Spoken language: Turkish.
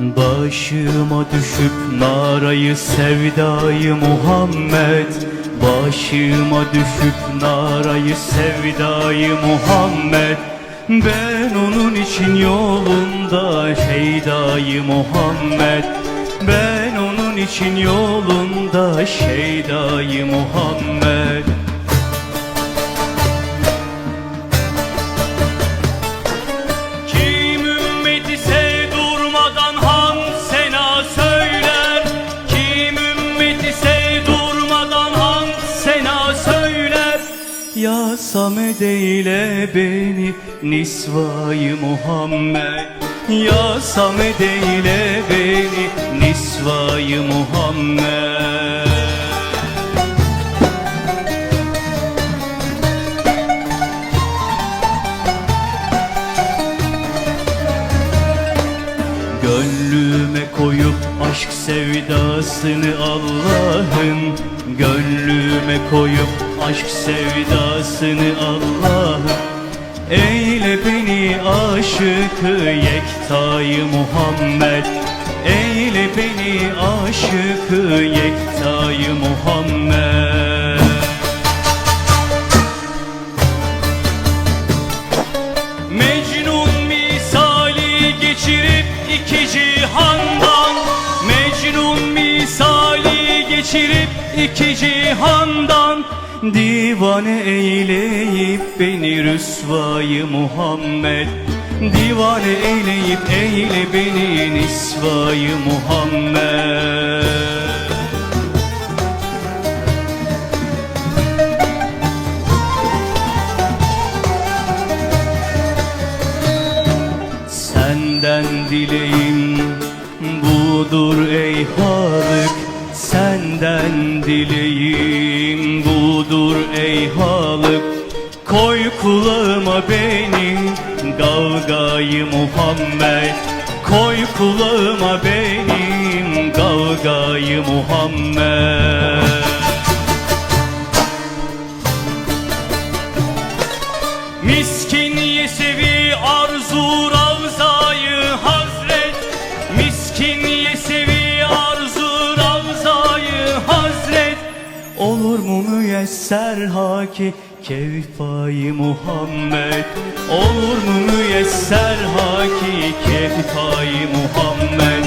Başıma düşüp narayı sevdayı Muhammed. Başıma düşüp narayı sevdayı Muhammed. Ben onun için yolunda şeydayı Muhammed. Ben onun için yolunda şeydayı Muhammed Samed eyle beni nisvayı Muhammed. Ya Samed eyle beni nisvayı Muhammed. Gönlüme koyup aşk sevdasını Allah'ım. Gönlüme koyup aşk sevdasını Allah'ım. Eyle beni aşıkı yektayı Muhammed. Eyle beni aşıkı yektayı Muhammed. Mecnun misali geçirip iki cihandan. Mecnun misali geçirip iki cihandan Divane eyleyip beni rüsvayı Muhammed. Divane eyleyip eyle beni nisvayı Muhammed. Senden dileğim budur ey Halık. Senden dileğim budur ey Halık Koy kulağıma benim gavgayı Muhammed. Koy kulağıma benim gavgayı Muhammed. Miskin yesevi arzu mu müyesser haki kefayı Muhammed. Olur mu müyesser haki kefayı Muhammed